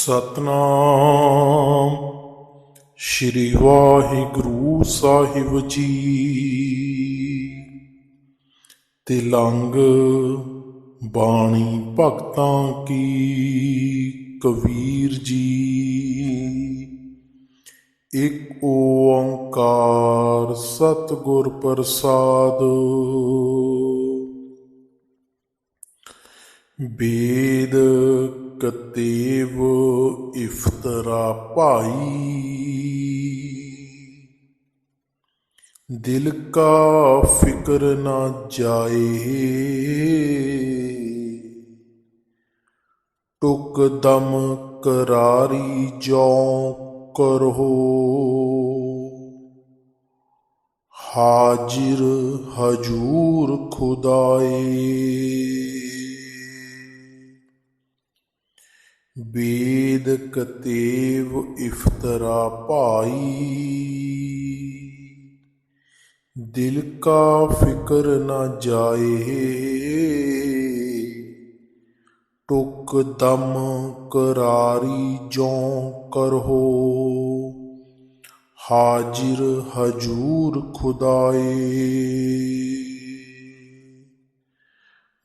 ਸਤਨਾਮ। ਸ਼੍ਰੀ ਵਾਹਿਗੁਰੂ ਸਾਹਿਬ ਜੀ। ਤਿਲੰਗ ਬਾਣੀ ਭਗਤਾਂ ਕੀ ਕਬੀਰ ਜੀ। ਇਕ ਓੰਕਾਰ ਸਤਿਗੁਰ ਪ੍ਰਸਾਦ। ਬੇਦ ਕਤੇਵ ਇਫਤਰਾ ਭਾਈ। ਦਿਲ ਕਾ ਫਿਕਰ ਨਾ ਜਾਏ। ਟੁਕ ਦਮ ਕਰਾਰੀ ਜੋ ਕਰੋ। ਹਾਜ਼ਰ ਹਜੂਰ ਖੁਦਾਏ। ਬੇਦ ਕਤੇਵ ਇਫਤਰਾ ਭਾਈ। ਦਿਲ ਕਾ ਫਿਕਰ ਨਾ ਜਾਏ, ਟੁਕ ਦਮ ਕਰਾਰੀ ਜੋ ਕਰੋ। ਹਾਜ਼ਰ ਹਜੂਰ ਖੁਦਾਏ।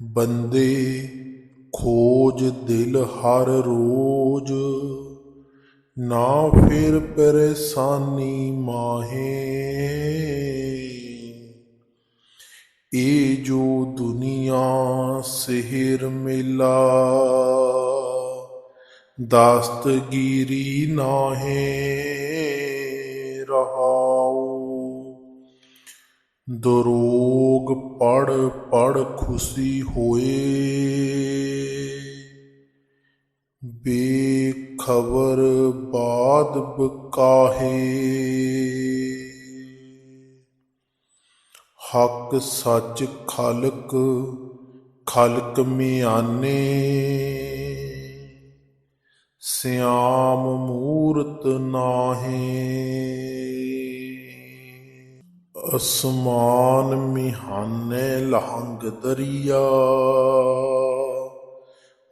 ਬੰਦੇ ਖੋਜ ਦਿਲ ਹਰ ਰੋਜ, ਨਾ ਫਿਰ ਪਰੇਸ਼ਾਨੀ ਮਾਹੇ। ਏ ਜੋ ਦੁਨੀਆ ਸਿਹਰ ਮਿਲਾ, ਦਸਤਗੀਰੀ ਨਾਹੇ ਰਹਾਉ ਦਰੋਗ ਪੜ ਪੜ ਖੁਸ਼ੀ ਹੋਏ। ਬੇਖਬਰ ਬਾਦ ਬਕਾਹੇ। ਹੱਕ ਸੱਚ ਖਲਕ ਖਲਕ ਮਿਆਨੇ। ਸਿਆਮ ਮੂਰਤ ਨਾਹੇ। اسمان میہانے لہنگ دریا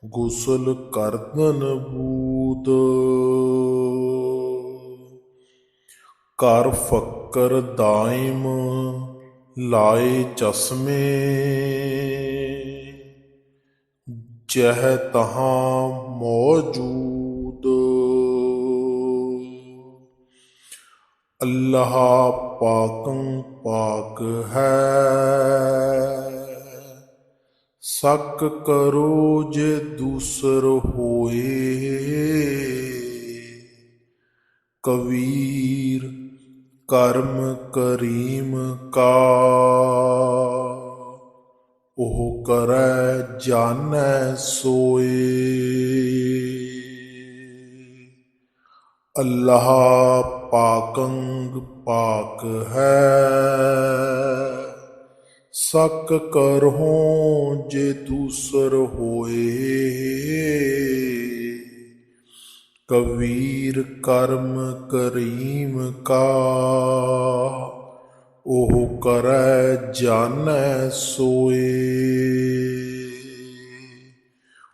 غسل کردن بود کر فکر دائم لائے چشمے جہ تہاں موجود ਅੱਲਾਹ ਪਾਕੰ ਪਾਕ ਹੈ। ਸਕ ਕਰੋ ਜੇ ਦੂਸਰ ਹੋਏ। ਕਬੀਰ ਕਰਮ ਕਰੀਮ ਕਾ। ਉਹ ਕਰੈ ਜਾਣੈ ਸੋਏ। ਅੱਲਾਹ ਪਾਕੰਗ ਪਾਕ ਹੈ। ਸਕ ਕਰਹੋ ਜੇ ਦੂਸਰ ਹੋਏ। ਕਬੀਰ ਕਰਮ ਕਰੀਮ ਕਾ। ਉਹ ਕਰੈ ਜਾਣੈ ਸੋਏ।